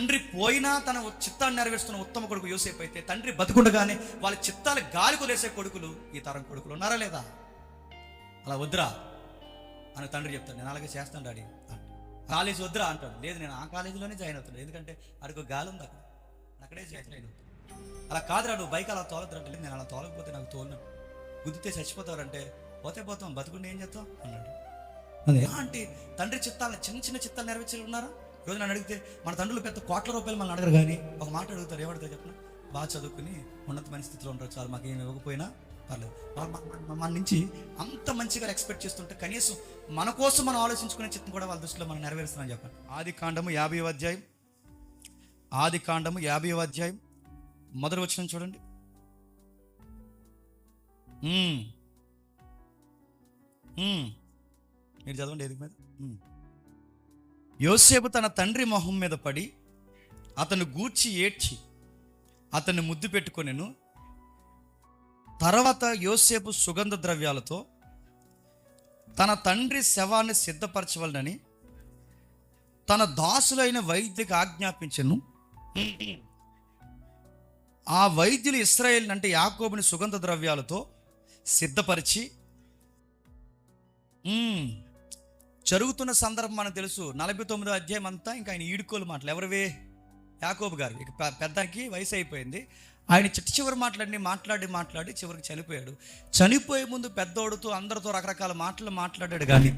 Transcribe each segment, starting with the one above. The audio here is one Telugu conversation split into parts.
తండ్రి పోయినా తన చిత్తాన్ని నెరవేరుస్తున్న ఉత్తమ కొడుకు యోసేపు అయితే తండ్రి బతుకుండగానే వాళ్ళ చిత్తాలు గాలి కొలేసే కొడుకులు ఈ తరం కొడుకులు ఉన్నారా లేదా? అలా వద్దురా అని తండ్రి చెప్తాడు. నేను అలాగే చేస్తాను డాడీ కాలేజ్ కాలేజీ వద్దురా అంటాడు. లేదు నేను ఆ కాలేజీలోనే జాయిన్ అవుతాను ఎందుకంటే అడిగి గాలి ఉంది అక్కడ. అక్కడే జాయిన్ అయినా. అలా కాదురా నువ్వు బైక్ అలా తోలద్దురంటే నేను అలా తోలకపోతే నాకు తోలను. గుద్దితే చచ్చిపోతారంటే పోతే పోతాం. బతుకుంటే ఏం చేస్తాం? అన్నాడు. అదే అంటే తండ్రి చిత్తాలను చిన్న చిన్న చిత్తాలు నెరవేర్చి ఉన్నారా? రోజు నన్ను అడిగితే మన తండ్రులు పెద్ద కోట్ల రూపాయలు మనల్ని అడగరు కానీ. ఒక మాట అడుగుతారు ఏమడుగుతారు చెప్పిన బాగా చదువుకుని ఉన్నతమైన స్థితిలో ఉంటారు చాలు మాకు ఏమి ఇవ్వకపోయినా పర్లేదు. మన- నుంచి అంత మంచిగా ఎక్స్పెక్ట్ చేస్తుంటే కనీసం మన కోసం మనం ఆలోచించుకునే చిత్తం కూడా వాళ్ళ దృష్టిలో మనం నెరవేరుస్తున్నాం చెప్పండి. ఆది కాండము యాభై అధ్యాయం. ఆది కాండము యాభై అధ్యాయం. మొదటి వచ్చిన చూడండి. మీరు చదవండి ఎదుగు మీద? యోసేపు తన తండ్రి మొహం మీద పడి అతను గూర్చి ఏడ్చి అతన్ని ముద్దు పెట్టుకొనెను. తర్వాత యోసేపు సుగంధ ద్రవ్యాలతో తన తండ్రి శవాన్ని సిద్ధపరచవలనని తన దాసులైన వైద్యకి ఆజ్ఞాపించను. ఆ వైద్యులు ఇస్రాయేల్ అంటే యాకోబుని సుగంధ ద్రవ్యాలతో సిద్ధపరిచి జరుగుతున్న సందర్భం మనకు తెలుసు. నలభై తొమ్మిదో అధ్యాయం అంతా ఇంకా ఆయన ఈడుకోలు మాటలు. ఎవరివే? యాకోబు గారు. ఇక పెద్దకి వయసు అయిపోయింది. ఆయన చిట్ట చివరి మాట్లాడి మాట్లాడి మాట్లాడి చివరికి చనిపోయాడు. చనిపోయే ముందు పెద్దోడుతో అందరితో రకరకాల మాటలు మాట్లాడాడు కానీ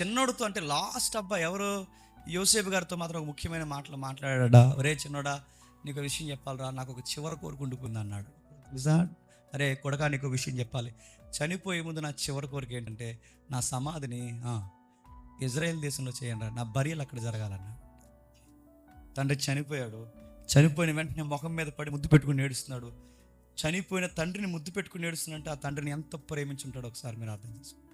చిన్నోడుతో అంటే లాస్ట్ అబ్బా ఎవరు? యోసేపు గారితో మాత్రం ఒక ముఖ్యమైన మాటలు మాట్లాడాడా? ఒరే చిన్నోడా నీకు విషయం చెప్పాలరా? నాకు ఒక చివరి కోరిక ఉండిపోయింది అన్నాడు. నిజా అరే కొడకా నీకు విషయం చెప్పాలి. చనిపోయే ముందు నా చివరి కోరిక ఏంటంటే నా సమాధిని ఇజ్రాయెల్ దేశంలో చేయండి నా బరియలు అక్కడ జరగాలన్న. తండ్రి చనిపోయాడు. చనిపోయిన వెంటనే ముఖం మీద పడి ముద్దు పెట్టుకుని ఏడుస్తున్నాడు. చనిపోయిన తండ్రిని ముద్దు పెట్టుకుని ఏడుస్తున్నంటే ఆ తండ్రిని ఎంత ప్రేమించుంటాడు ఒకసారి మీరు అర్థం చేసుకోండి.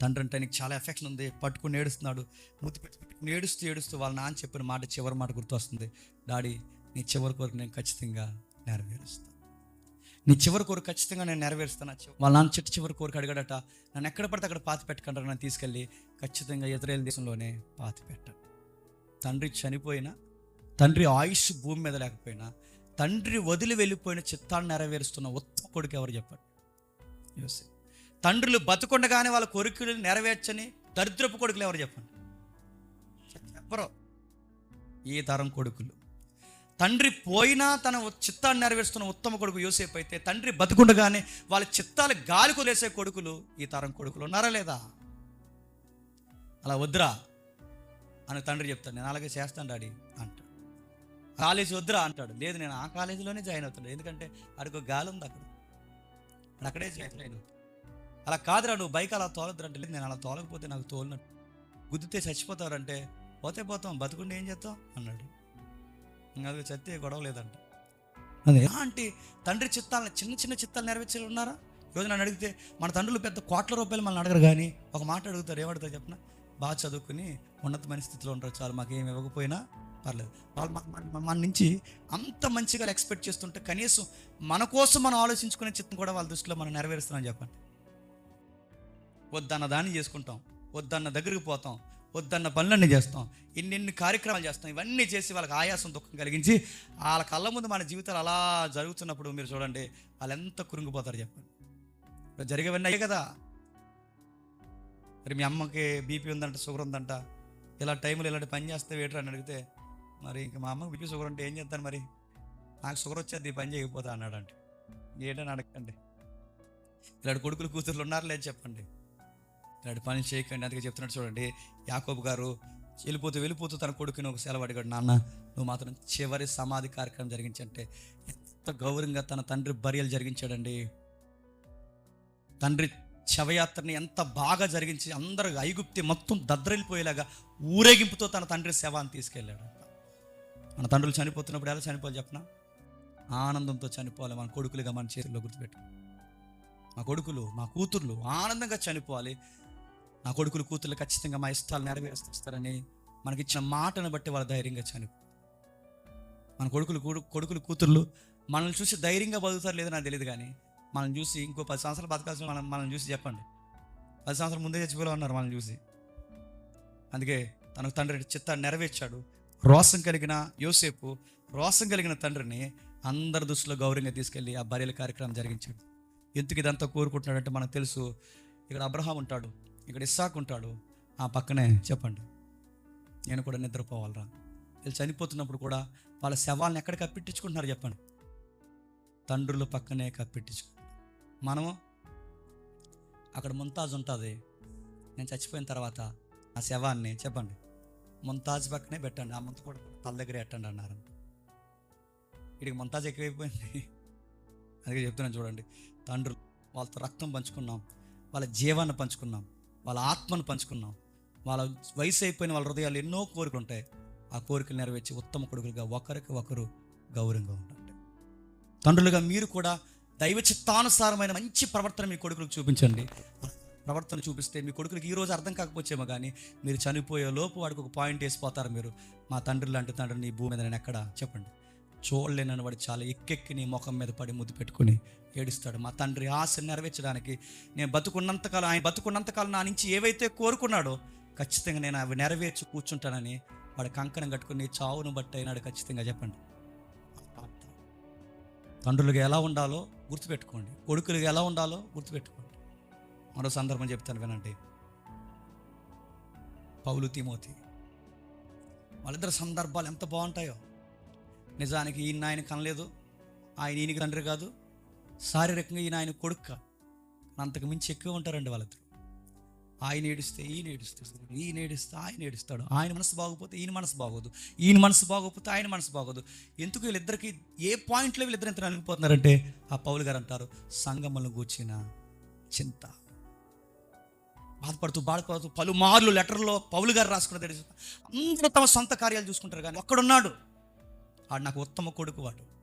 తండ్రి అంటే నీకు చాలా ఎఫెక్షన్ ఉంది. పట్టుకుని ఏడుస్తున్నాడు. ముద్దు పెట్టుకుని ఏడుస్తూ ఏడుస్తూ వాళ్ళ నాన్న చెప్పిన మాట చివరి మాట గుర్తొస్తుంది. డాడీ నీ చివరి కోరిక నేను ఖచ్చితంగా నెరవేరుస్తాను. నీ చివరి కోరిక ఖచ్చితంగా నేను నెరవేరుస్తాను వాళ్ళ నాన్న చెట్టు చివరి కోరిక అడిగాడట నన్ను ఎక్కడ పడితే అక్కడ పాతి పెట్టకంటారు నన్ను తీసుకెళ్ళి ఖచ్చితంగా ఇజ్రాయేల్ దేశంలోనే పాతి పెట్టాను తండ్రి చనిపోయినా తండ్రి ఆయుష్ భూమి మీద లేకపోయినా తండ్రి వదిలి వెళ్ళిపోయిన చిత్తాన్ని నెరవేరుస్తున్న ఉత్త కొడుకు ఎవరు చెప్పండి? యూసే తండ్రులు బతుకుండగానే వాళ్ళ కోరికలు నెరవేర్చని దరిద్రపు కొడుకులు ఎవరు చెప్పండి? చెప్పరు. ఈ తరం కొడుకులు. తండ్రి పోయినా తన చిత్తాన్ని నెరవేరుస్తున్న ఉత్తమ కొడుకు యోసేపు అయితే తండ్రి బతుకుండగానే వాళ్ళ చిత్తాలు గాలి కొలేసే కొడుకులు ఈ తరం కొడుకులు ఉన్నారా లేదా? అలా వద్దురా అని తండ్రి చెప్తాడు. నేను అలాగే చేస్తాను డాడీ అంటాడు. కాలేజీ వద్దురా అంటాడు. లేదు నేను ఆ కాలేజీలోనే జాయిన్ అవుతాడు ఎందుకంటే అడుగు గాలి ఉంది అక్కడ. అక్కడే జాయిన్ అలా కాదురా నువ్వు బైక్ అలా తోలద్దురంటే లేదు. నేను అలా తోలకపోతే నాకు తోలినట్టు. గుద్దితే చచ్చిపోతారంటే పోతే పోతాం బతుకుంటే ఏం చేస్తాం? అన్నాడు. ఇంకా అది చస్తే గొడవ లేదంట. అదే. అంటే తండ్రి చిత్తాలను చిన్న చిన్న చిత్తాలు నెరవేర్చి ఉన్నారా? ఈరోజు నన్ను అడిగితే మన తండ్రులు పెద్ద కోట్ల రూపాయలు మనల్ని అడగరు కానీ ఒక మాట అడుగుతారు ఏమడుగుతారు చెప్పిన? బాగా చదువుకుని ఉన్నతమైన స్థితిలో ఉంటారు చాలు మాకు ఏమి ఇవ్వకపోయినా పర్లేదు. వాళ్ళు మన నుంచి అంత మంచిగా ఎక్స్పెక్ట్ చేస్తుంటే కనీసం మన కోసం మనం ఆలోచించుకునే చిత్తం కూడా వాళ్ళ దృష్టిలో మనం నెరవేరుస్తున్నాం చెప్పండి. వద్దన్న దాన్ని చేసుకుంటాం. వద్దన్న దగ్గరికి పోతాం. వద్దన్న పనులన్నీ చేస్తాం. ఇన్నిన్ని కార్యక్రమాలు చేస్తాం. ఇవన్నీ చేసి వాళ్ళకి ఆయాసం దుఃఖం కలిగించి వాళ్ళ కళ్ళ ముందు మన జీవితాలు అలా జరుగుతున్నప్పుడు మీరు చూడండి వాళ్ళు ఎంత కురింగిపోతారు చెప్పండి. జరిగేవన్నీ అయ్యే కదా. మరి మీ అమ్మకి బీపీ ఉందంట షుగర్ ఉందంట ఇలా టైంలో ఇలాంటి పని చేస్తే వేటర్ అని అడిగితే మరి ఇంకా మా అమ్మకి బీపీ షుగర్ ఉంటే ఏం చేస్తాను మరి? నాకు షుగర్ వచ్చేది పని చేయకపోతా అన్నాడంటే. ఏంటని అడగండి. ఇలాంటి కొడుకులు కూతుర్లు ఉన్నారు లేదు చెప్పండి. ఇలాంటి పని చేయకండి. అందుకే చెప్తున్నాడు చూడండి యాకోబు గారు వెళ్ళిపోతూ వెళ్ళిపోతూ తన కొడుకుని ఒక సెలవు అడిగాడు నాన్న నువ్వు మాత్రం చివరి సమాధి కార్యక్రమం జరిగించంటే ఎంత గౌరవంగా తన తండ్రి బర్యలు జరిగించాడండి. తండ్రి శవయాత్రని ఎంత బాగా జరిగించి అందరు ఐగుప్తి మొత్తం దద్దరిల్లిపోయేలాగా ఊరేగింపుతో తన తండ్రి శవాన్ని తీసుకెళ్ళాడు. మన తండ్రులు చనిపోతున్నప్పుడు ఎలా చనిపోవాలి చెప్పనా? ఆనందంతో చనిపోవాలి మన కొడుకులుగా మన చేతుల్లో గుర్తుపెట్టు మా కొడుకులు మా కూతుర్లు ఆనందంగా చనిపోవాలి. నా కొడుకులు కూతుర్లు ఖచ్చితంగా మా ఇష్టాలు నెరవేరుస్తారని మనకిచ్చిన మాటను బట్టి వాళ్ళ ధైర్యంగా చనిపో మన కొడుకులు కొడుకులు కూతుర్లు మనల్ని చూసి ధైర్యంగా బతుకుతారు లేదో నాకు తెలియదు కానీ మనం చూసి ఇంకో పది సంవత్సరాలు బతకాల్సిన మనం మనం చూసి చెప్పండి. పది సంవత్సరాలు ముందే చచ్చిపోలే ఉన్నారు మనల్ని చూసి. అందుకే తనకు తండ్రి చిత్తాన్ని నెరవేర్చాడు. రోసం కలిగిన యోసేపు రోసం కలిగిన తండ్రిని అందరి దృష్టిలో గౌరవంగా తీసుకెళ్ళి ఆ బర్రెల కార్యక్రమం జరిగించాడు. ఎందుకు ఇదంతా కోరుకుంటున్నాడంటే మనకు తెలుసు ఇక్కడ అబ్రహాం ఉంటాడు. ఇక్కడ ఇస్సాక్ ఉంటాడు ఆ పక్కనే చెప్పండి. నేను కూడా నిద్రపోవాలరా. వీళ్ళు చనిపోతున్నప్పుడు కూడా వాళ్ళ శవాలను ఎక్కడ కప్పెట్టించుకుంటున్నారు చెప్పండి. తండ్రుల పక్కనే కప్పెట్టించుకుంటారు మనము అక్కడ ముంతాజ్ ఉంటుంది. నేను చచ్చిపోయిన తర్వాత ఆ శవాన్ని చెప్పండి. ముంతాజ్ పక్కనే పెట్టండి. ఆ ముంత కూడా తల దగ్గర పెట్టండి అన్నారు. వీడికి ముంతాజ్ ఎక్కువైపోయింది అందుకే చెప్తున్నాను చూడండి. తండ్రులు వాళ్ళతో రక్తం పంచుకున్నాం. వాళ్ళ జీవాన్ని పంచుకున్నాం. వాళ్ళ ఆత్మను పంచుకున్నాం. వాళ్ళ వయసు అయిపోయిన వాళ్ళ హృదయాలు ఎన్నో కోరికలు ఉంటాయి ఆ కోరికలు నెరవేర్చి ఉత్తమ కొడుకులుగా ఒకరికి ఒకరు గౌరవంగా ఉండండి. తండ్రులుగా మీరు కూడా దైవ చిత్తానుసారమైన మంచి ప్రవర్తన మీ కొడుకులకు చూపించండి. ప్రవర్తన చూపిస్తే మీ కొడుకులకి ఈరోజు అర్థం కాకపోవచ్చేమో కానీ మీరు చనిపోయే లోపు వాడికి ఒక పాయింట్ వేసిపోతారు మీరు. మా తండ్రి లాంటి తండ్రి నీ భూమి మీద నేను ఎక్కడ? చెప్పండి. చూడలేనని వాడు చాలా ఎక్కెక్కి నీ ముఖం మీద పడి ముద్దు పెట్టుకుని ఏడుస్తాడు. మా తండ్రి ఆశ నెరవేర్చడానికి నేను బతుకున్నంతకాలం ఆయన బతుకున్నంతకాలం నా నుంచి ఏవైతే కోరుకున్నాడో ఖచ్చితంగా నేను అవి నెరవేర్చి కూర్చుంటానని వాడు కంకణం కట్టుకుని చావును బట్టి అయినాడు ఖచ్చితంగా చెప్పండి. తండ్రులుగా ఎలా ఉండాలో గుర్తుపెట్టుకోండి. కొడుకులుగా ఎలా ఉండాలో గుర్తుపెట్టుకోండి. మరో సందర్భం చెప్తాను వినండి. పౌలు తిమోతి వాళ్ళిద్దరు సందర్భాలు ఎంత బాగుంటాయో. నిజానికి ఈయన ఆయన కనలేదు. ఆయన ఈయనకి తండ్రి కాదు. శారీరకంగా ఈయన ఆయన కొడుకు. కాదు. అంతకు మించి ఎక్కువ ఉంటారండి వాళ్ళిద్దరు. ఆయన ఏడిస్తే ఈయన ఏడుస్తాడు ఈయన ఏడిస్తే ఆయన ఏడుస్తాడు. ఆయన మనసు బాగోపోతే ఈయన మనసు బాగోదు. ఈయన మనసు బాగోపోతే ఆయన మనసు బాగోదు. ఎందుకు వీళ్ళిద్దరికి ఏ పాయింట్లో వీళ్ళిద్దరు ఎంత అనిగిపోతున్నారంటే ఆ పౌలు గారు అంటారు సంగమలను కూర్చిన చింత. బాధపడుతూ బాధపడుతూ పలుమార్లు లెటర్లో పౌలు గారు రాసుకున్న అందరూ తమ సొంత కార్యాలు చూసుకుంటారు కానీ ఒక్కడున్నాడు. వాడు నాకు ఉత్తమ కొడుకు వాడు.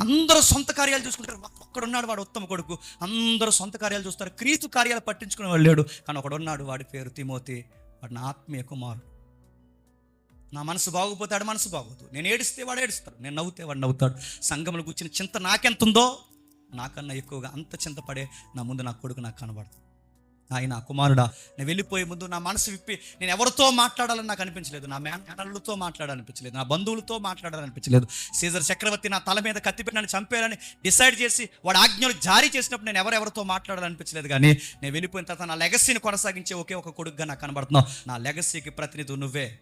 అందరూ సొంత కార్యాలు చూసుకుంటారు. ఒక్కడున్నాడు వాడు ఉత్తమ కొడుకు. అందరూ సొంత కార్యాలు చూస్తారు. క్రీస్తు కార్యాలు పట్టించుకునే వాళ్ళు లేడు. కానీ ఒకడున్నాడు వాడి పేరు తిమోతి. వాడు నా ఆత్మీయ కుమారుడు. నా మనసు బాగోపోతే వాడు మనసు బాగోదు నేను ఏడిస్తే వాడు ఏడుస్తాడు. నేను నవ్వుతే వాడు నవ్వుతాడు. సంఘంలో కూర్చిన చింత నాకెంత ఉందో నాకన్నా ఎక్కువగా అంత చింతపడే నా ముందు నా కొడుకు నాకు కనబడదు. ఆయన కుమారుడా నేను వెళ్ళిపోయే ముందు నా మనసు విప్పి నేను ఎవరితో మాట్లాడాలని నాకు అనిపించలేదు. నా మేనల్లుతో మాట్లాడాలనిపించలేదు. నా బంధువులతో మాట్లాడాలనిపించలేదు. సీజర్ చక్రవర్తి నా తల మీద కత్తిపెట్టి నన్ను చంపేయాలని డిసైడ్ చేసి వాడు ఆజ్ఞలు జారీ చేసినప్పుడు నేను ఎవరెవరితో మాట్లాడాలనిపించలేదు. కానీ నేను వెళ్ళిపోయిన తర్వాత నా లెగసీని కొనసాగించే ఒకే ఒక కొడుకుగా నాకు కనబడుతున్నావు. నా లెగసీకి ప్రతినిధి నువ్వే.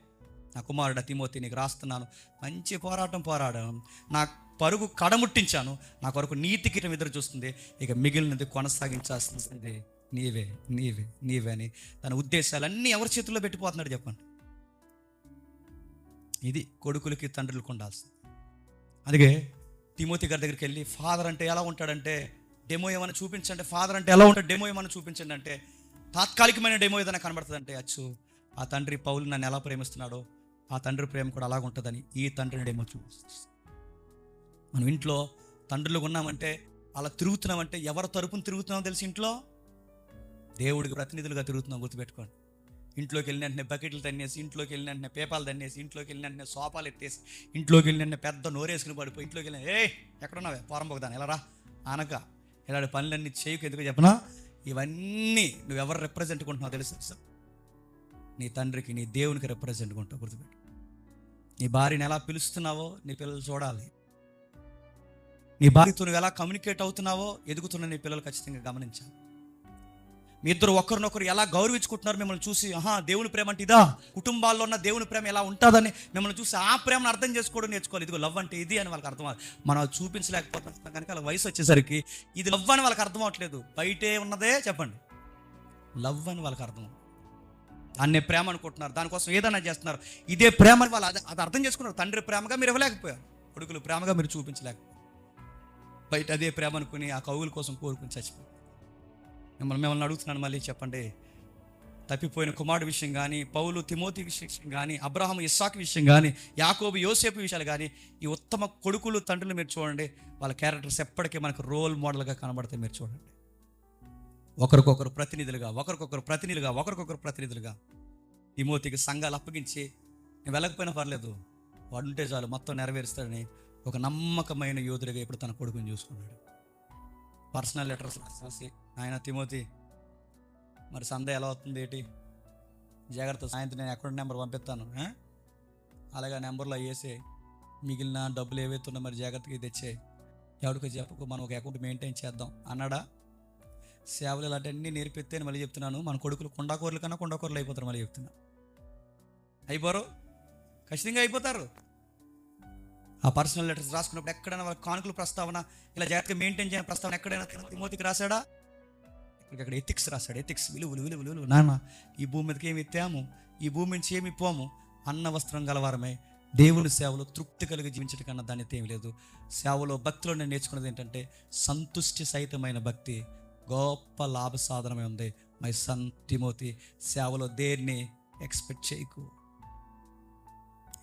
నా కుమారుడు తిమోతి నీకు రాస్తున్నాను. మంచి పోరాటం పోరాడాను. నా పరుగు కడముట్టించాను. నా కొరకు నీతి కిటం ఎదురు చూస్తుంది. ఇక మిగిలినది కొనసాగించాల్సింది. నీవే నీవే నీవే అని తన ఉద్దేశాలన్నీ ఎవరి చేతుల్లో పెట్టిపోతున్నాడు చెప్పండి. ఇది కొడుకులకి తండ్రులకు ఉండాల్సింది. అందుకే తిమోతి గారి దగ్గరికి వెళ్ళి ఫాదర్ అంటే ఎలా ఉంటాడంటే డెమో ఏమైనా చూపించండి ఫాదర్ అంటే ఎలా ఉంటాడు డెమో ఏమైనా చూపించండి అంటే తాత్కాలికమైన డెమో ఏదైనా కనబడుతుందంటే అచ్చు ఆ తండ్రి పౌలు నన్ను ఎలా ప్రేమిస్తున్నాడో ఆ తండ్రి ప్రేమ కూడా అలాగ ఉంటుందని ఈ తండ్రిని డెమో చూపిస్తుంది. మనం ఇంట్లో తండ్రులు ఉన్నామంటే అలా తిరుగుతున్నామంటే ఎవరి తరపున తిరుగుతున్నామో తెలిసి ఇంట్లో? దేవుడికి ప్రతినిధులుగా తిరుగుతున్నాం గుర్తుపెట్టుకోండి. ఇంట్లోకి వెళ్ళిన వెంటనే బకెట్లు తన్నేసి ఇంట్లోకి వెళ్ళిన వెంటనే పేపాలు తన్నేసి ఇంట్లోకి వెళ్ళిన వెంటనే సోపాలు ఎత్తేసి ఇంట్లోకి వెళ్ళిన వెంటనే పెద్ద నోరేసుకుని పడిపోయి ఇంట్లోకి వెళ్ళిన ఏ ఎక్కడున్నావే? పోరంబోదాన్ని ఎలా రా అనక ఇలాంటి పనులన్నీ చేయకు ఎందుకు చెప్పనా? ఇవన్నీ నువ్వు ఎవరు రిప్రజెంట్ కొంటున్నావు తెలుసు సార్ నీ తండ్రికి నీ దేవునికి రిప్రజెంట్ కొంటావు గుర్తుపెట్టు. నీ భార్యని ఎలా పిలుస్తున్నావో నీ పిల్లలు చూడాలి. నీ భార్యతో నువ్వు ఎలా కమ్యూనికేట్ అవుతున్నావో ఎదుగుతున్న నీ పిల్లలు ఖచ్చితంగా గమనించాలి. మీ ఇద్దరు ఒకరినొకరు ఎలా గౌరవించుకుంటున్నారు మిమ్మల్ని చూసి ఆహా దేవుని ప్రేమ అంటే ఇదా? కుటుంబాల్లో ఉన్న దేవుని ప్రేమ ఎలా ఉంటుందని మిమ్మల్ని చూసి ఆ ప్రేమను అర్థం చేసుకోవడం నేర్చుకోవాలి. ఇదిగో లవ్ అంటే ఇది అని వాళ్ళకి అర్థం మనం అది చూపించలేకపోతున్నాం. కనుక వాళ్ళ వయసు వచ్చేసరికి ఇది లవ్ అని వాళ్ళకి అర్థం అవట్లేదు బయటే ఉన్నదే చెప్పండి. లవ్ అని వాళ్ళకి అర్థం దాన్నే ప్రేమ అనుకుంటున్నారు. దానికోసం ఏదైనా చేస్తున్నారు. ఇదే ప్రేమ అని వాళ్ళు అది అది అర్థం చేసుకున్నారు. తండ్రి ప్రేమగా మీరు ఇవ్వలేకపోయారు. కొడుకులు ప్రేమగా మీరు చూపించలేకపోయారు. బయట అదే ప్రేమ అనుకుని ఆ కవుల కోసం కోరుకుని చచ్చిపోయారు. మిమ్మల్ని మిమ్మల్ని అడుగుతున్నాను మళ్ళీ చెప్పండి. తప్పిపోయిన కుమారుడు విషయం కానీ పౌలు తిమోతి విషయం కానీ అబ్రహం ఇస్సాక్ విషయం కానీ యాకోబు యోసేపు విషయాలు కానీ ఈ ఉత్తమ కొడుకులు తండ్రులు మీరు చూడండి వాళ్ళ క్యారెక్టర్స్ ఎప్పటికీ మనకు రోల్ మోడల్గా కనబడతాయి మీరు చూడండి. ఒకరికొకరు ప్రతినిధులుగా ఒకరికొకరు ప్రతినిధులుగా ఒకరికొకరు ప్రతినిధులుగా తిమోతికి సంఘాలు అప్పగించి నేను వెళ్ళకపోయినా పర్లేదు వాడుంటే చాలు మొత్తం నెరవేరుస్తాడని ఒక నమ్మకమైన యోధుడిగా ఇప్పుడు తన కొడుకుని చూసుకున్నాడు. పర్సనల్ లెటర్స్ రాసి ఆయన తిమోతి మరి సందే ఎలా అవుతుంది ఏంటి? జాగ్రత్త సాయంత్రం నేను అకౌంట్ నెంబర్ పంపిస్తాను ఆ? అలాగే నెంబర్లో వేసి మిగిలిన డబ్బులు ఏవైతే ఉన్నా మరి జాగ్రత్తగా తెచ్చే ఎవడికో చెప్పకు మనం ఒక అకౌంట్ మెయింటైన్ చేద్దాం. అన్నాడా? సేవలు ఇలాంటివన్నీ నేర్పిస్తే అని మళ్ళీ చెప్తున్నాను మన కొడుకులు కొండాకూరలు కన్నా కొండాకూరలు అయిపోతారు మళ్ళీ చెప్తున్నా. అయిపోరు? ఖచ్చితంగా అయిపోతారు. ఆ పర్సనల్ లెటర్స్ రాసుకున్నప్పుడు ఎక్కడైనా వాళ్ళ కానుకల ప్రస్తావన ఇలా జాగ్రత్తగా మెయింటైన్ చేయని ప్రస్తావన ఎక్కడైనా తిమోతికి రాశాడా? ఇక్కడ ఎథిక్స్ రాశాడు. ఎథిక్స్ విలువలు విలువలు విలువలు. నాన్న ఈ భూమి మీదకి ఏమి ఎత్తాము? ఈ భూమి నుంచి ఏమి పోము? అన్న వస్త్రం గలవారమే. దేవుని సేవలో తృప్తి కలిగి జీవించడం కన్నా దానితో ఏమి లేదు. సేవలో భక్తిలో నేను నేర్చుకున్నది ఏంటంటే సంతుష్టి సహితమైన భక్తి. గొప్ప లాభ సాధనమే ఉంది. మై సన్ తిమోతి సేవలో దేన్ని ఎక్స్పెక్ట్ చేయకు?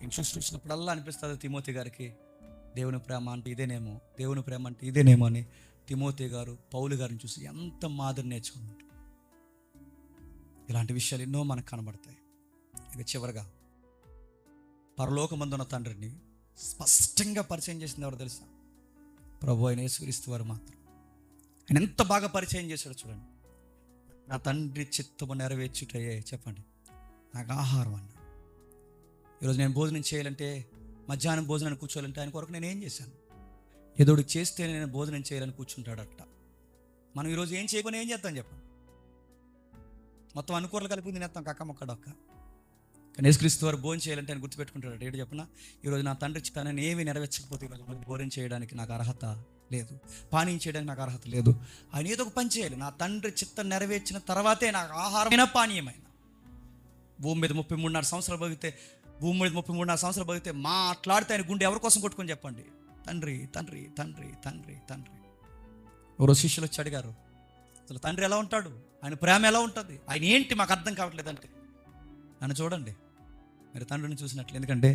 చూసి చూసినప్పుడల్లా అనిపిస్తుంది తిమోతి గారికి. దేవుని ప్రేమ అంటే ఇదేనేమో దేవుని ప్రేమ అంటే ఇదేనేమో అని తిమోతి గారు పౌలు గారిని చూసి ఎంత మాదిరి నేర్చుకున్నట్టు ఇలాంటి విషయాలు ఎన్నో మనకు కనబడతాయి. ఇక చివరిగా పరలోకమందున్న తండ్రిని స్పష్టంగా పరిచయం చేసింది ఎవరు తెలుసా? ప్రభు ఆయన యేసుక్రీస్తు వారు మాత్రం. ఆయన ఎంత బాగా పరిచయం చేశాడు చూడండి. నా తండ్రి చిత్తము నెరవేర్చుటయే చెప్పండి. నాకు ఆహారం అన్న ఈరోజు నేను భోజనం చేయాలంటే మధ్యాహ్నం భోజనాన్ని కూర్చోవాలంటే ఆయన కొరకు నేను ఏం చేశాను? ఏదోడు చేస్తే నేను భోజనం చేయాలని కూర్చుంటాడట. మనం ఈరోజు ఏం చేయకుండా ఏం చేస్తాం చెప్పండి మొత్తం అనుకూలలు కలిపి తినేస్తాం కక్క మొక్కడొక్క కానీ యేసుక్రీస్తు వారు భోజనం చేయాలంటే ఆయన గుర్తుపెట్టుకుంటాడు ఏడు చెప్పిన? ఈరోజు నా తండ్రి చిత్తాన్ని ఏమి నెరవేర్చకపోతే ఈరోజు భోజనం చేయడానికి నాకు అర్హత లేదు. పానీయం చేయడానికి నాకు అర్హత లేదు. ఆయన ఏదో ఒక పని చేయాలి. నా తండ్రి చిత్తం నెరవేర్చిన తర్వాతే నాకు ఆహారమైన పానీయమైన. భూమి మీద ముప్పై మూడున్నర సంవత్సరాలు భవితే భూమి మీద ముప్పై మూడున్నర సంవత్సరాలు బతికితే మాట్లాడితే ఆయన గుండె ఎవరి కోసం కొట్టుకొని చెప్పండి? తండ్రి తండ్రి తండ్రి తండ్రి తండ్రి. ఎవరో శిష్యులు వచ్చి అడిగారు అసలు తండ్రి ఎలా ఉంటాడు? ఆయన ప్రేమ ఎలా ఉంటుంది? ఆయన ఏంటి మాకు అర్థం కావట్లేదంటే. నన్ను చూడండి మీరు తండ్రిని చూసినట్లు. ఎందుకంటే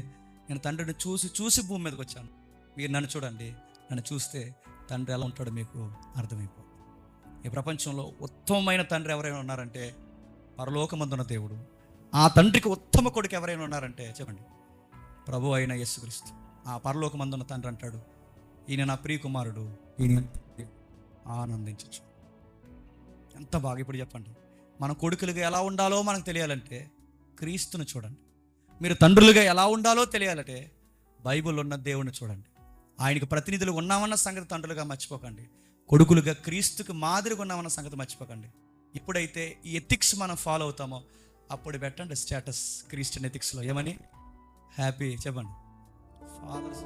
నేను తండ్రిని చూసి చూసి భూమి మీదకి వచ్చాను. మీరు నన్ను చూడండి నన్ను చూస్తే తండ్రి ఎలా ఉంటాడో మీకు అర్థమైపో ఈ ప్రపంచంలో ఉత్తమమైన తండ్రి ఎవరైనా ఉన్నారంటే పరలోకమందున్న దేవుడు. ఆ తండ్రికి ఉత్తమ కొడుకు ఎవరైనా ఉన్నారంటే చెప్పండి. ప్రభు అయిన యేసుక్రీస్తు. ఆ పరలోకమందున్న తండ్రి అంటాడు ఈయన నా ప్రియకుమారుడు ఈయన ఆనందించచ్చు ఎంత బాగా ఇప్పుడు చెప్పండి. మన కొడుకులుగా ఎలా ఉండాలో మనకు తెలియాలంటే క్రీస్తును చూడండి. మీరు తండ్రులుగా ఎలా ఉండాలో తెలియాలంటే బైబిల్ ఉన్న దేవుని చూడండి. ఆయనకు ప్రతినిధులు ఉన్నామన్న సంగతి తండ్రులుగా మర్చిపోకండి. కొడుకులుగా క్రీస్తుకు మాదిరిగా ఉన్నామన్న సంగతి మర్చిపోకండి. ఇప్పుడైతే ఈ ఎథిక్స్ మనం ఫాలో అవుతామో అప్పుడు పెట్టండి స్టేటస్ క్రిస్టియన్ ఎథిక్స్లో. ఏమని? హ్యాపీ చెప్పండి. ఫాదర్స్